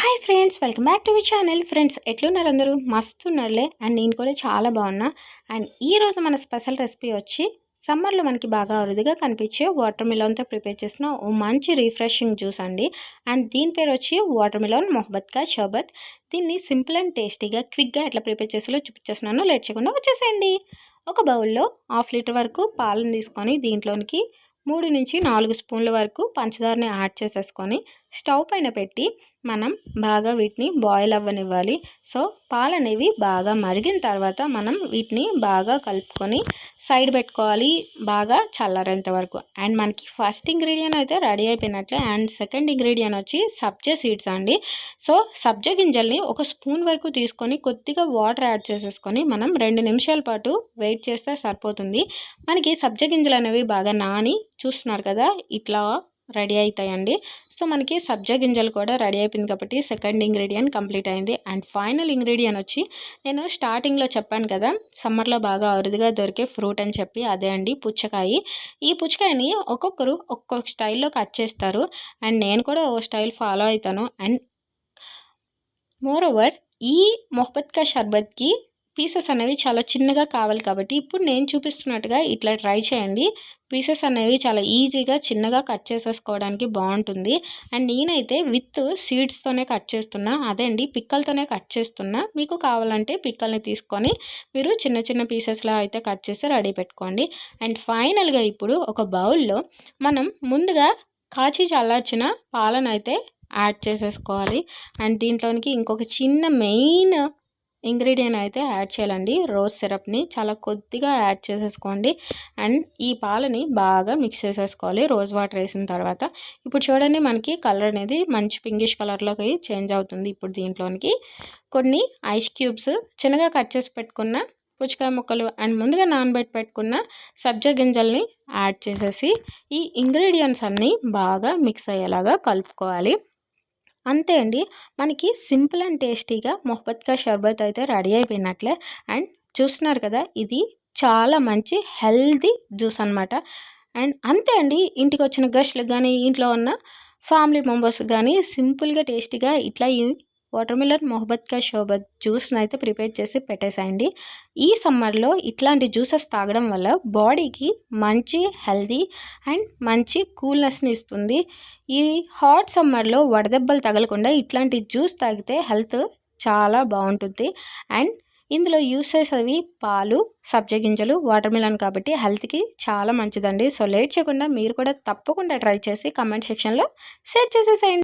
Hi friends welcome back to my channel friends ఎట్లున్నారు అందరూ? మస్తు ఉన్నారులే అండ్ నేను కూడా చాలా బాగున్నా. అండ్ ఈరోజు మన స్పెషల్ రెసిపీ వచ్చి సమ్మర్లో మనకి బాగా అరుదుగా కనిపించే వాటర్ మిలన్తో ప్రిపేర్ చేసిన ఓ మంచి రిఫ్రెషింగ్ జ్యూస్ అండి. అండ్ దీని పేరు వచ్చి వాటర్ మిలన్ మొహబత్ కా షర్బత్ దీన్ని సింపుల్ అండ్ టేస్టీగా క్విక్గా ఎట్లా ప్రిపేర్ చేసేలో చూపించేస్తున్నాను. లేట్ చేయకుండా వచ్చేసేయండి. ఒక బౌల్లో హాఫ్ లీటర్ వరకు పాలను తీసుకొని దీంట్లోనికి మూడు నుంచి నాలుగు స్పూన్ల వరకు పంచదారని యాడ్ చేసేసుకొని స్టవ్ పైన పెట్టి మనం బాగా వీటిని బాయిల్ అవ్వనివ్వాలి. సో పాలు అనేవి బాగా మరిగిన తర్వాత మనం వీటిని బాగా కలుపుకొని సైడ్ పెట్టుకోవాలి బాగా చల్లారేంత వరకు. అండ్ మనకి ఫస్ట్ ఇంగ్రీడియంట్ అయితే రెడీ అయిపోయినట్లే. అండ్ సెకండ్ ఇంగ్రీడియంట్ వచ్చి సబ్జా సీడ్స్ అండి. సో సబ్జా గింజల్ని ఒక స్పూన్ వరకు తీసుకొని కొద్దిగా వాటర్ యాడ్ చేసేసుకొని మనం రెండు నిమిషాల పాటు వెయిట్ చేస్తే సరిపోతుంది. మనకి సబ్జా గింజలు అనేవి బాగా నాని చూస్తున్నారు కదా ఇట్లా రెడీ అవుతాయండి సో మనకి సబ్జా గింజలు కూడా రెడీ అయిపోయింది కాబట్టి సెకండ్ ఇంగ్రీడియంట్ కంప్లీట్ అయింది. అండ్ ఫైనల్ ఇంగ్రీడియంట్ వచ్చి నేను స్టార్టింగ్లో చెప్పాను కదా సమ్మర్లో బాగా అరుదుగా దొరికే ఫ్రూట్ అని చెప్పి అదే అండి పుచ్చకాయ. ఈ పుచ్చకాయని ఒక్కొక్కరు ఒక్కొక్క స్టైల్లో కట్ చేస్తారు. అండ్ నేను కూడా ఓ స్టైల్ ఫాలో అవుతాను అండ్ మోర్ ఓవర్ ఈ మొహబత్కా షర్బత్కి పీసెస్ అనేవి చాలా చిన్నగా కావాలి కాబట్టి ఇప్పుడు నేను చూపిస్తున్నట్టుగా ఇట్లా ట్రై చేయండి. పీసెస్ అనేవి చాలా ఈజీగా చిన్నగా కట్ చేసేసుకోవడానికి బాగుంటుంది. అండ్ నేనైతే విత్ సీడ్స్తోనే కట్ చేస్తున్నా. అదే అండి పిక్కలతోనే కట్ చేస్తున్నా. మీకు కావాలంటే పిక్కల్ని తీసుకొని మీరు చిన్న చిన్న పీసెస్లో అయితే కట్ చేసి రెడీ పెట్టుకోండి. అండ్ ఫైనల్గా ఇప్పుడు ఒక బౌల్లో మనం ముందుగా కాచి చల్లార్చిన పాలను అయితే యాడ్ చేసేసుకోవాలి. అండ్ దీంట్లోనికి ఇంకొక చిన్న మెయిన్ ఇంగ్రీడియంట్ అయితే యాడ్ చేయాలండి. రోజ్ సిరప్ని చాలా కొద్దిగా యాడ్ చేసేసుకోండి. అండ్ ఈ పాలని బాగా మిక్స్ చేసేసుకోవాలి. రోజ్ వాటర్ వేసిన తర్వాత ఇప్పుడు చూడండి మనకి కలర్ అనేది మంచి పింగిష్ కలర్లోకి చేంజ్ అవుతుంది ఇప్పుడు దీంట్లోనికి. కొన్ని ఐస్ క్యూబ్స్ చిన్నగా కట్ చేసి పెట్టుకున్న పుచ్చకాయ ముక్కలు అండ్ ముందుగా నానబెట్టి పెట్టుకున్న సబ్జా గింజల్ని యాడ్ చేసేసి ఈ ఇంగ్రీడియంట్స్ అన్నీ బాగా మిక్స్ అయ్యేలాగా కలుపుకోవాలి. అంతే అండి. మనకి సింపుల్ అండ్ టేస్టీగా మొహబత్కా షర్బత్ అయితే రెడీ అయిపోయినట్లే. అండ్ చూస్తున్నారు కదా ఇది చాలా మంచి హెల్దీ జ్యూస్ అనమాట అండ్ అంతే అండి ఇంటికి వచ్చిన గెస్ట్లకు కానీ ఇంట్లో ఉన్న ఫ్యామిలీ మెంబర్స్ కానీ సింపుల్గా టేస్టీగా ఇట్లా వాటర్ మిలన్ మొహబత్ కా షోబత్ జ్యూస్ని అయితే ప్రిపేర్ చేసి పెట్టేసాయండి. ఈ సమ్మర్లో ఇట్లాంటి జ్యూసెస్ తాగడం వల్ల బాడీకి మంచి హెల్దీ అండ్ మంచి కూల్నెస్ని ఇస్తుంది. ఈ హాట్ సమ్మర్లో వడదెబ్బలు తగలకుండా ఇట్లాంటి జ్యూస్ తాగితే హెల్త్ చాలా బాగుంటుంది. అండ్ ఇందులో యూస్ చేసేవి పాలు సబ్జ గింజలు వాటర్ మిలన్ కాబట్టి హెల్త్కి చాలా మంచిదండి. సో లేట్ చేయకుండా మీరు కూడా తప్పకుండా ట్రై చేసి కమెంట్ సెక్షన్లో షేర్ చేసేసేయండి.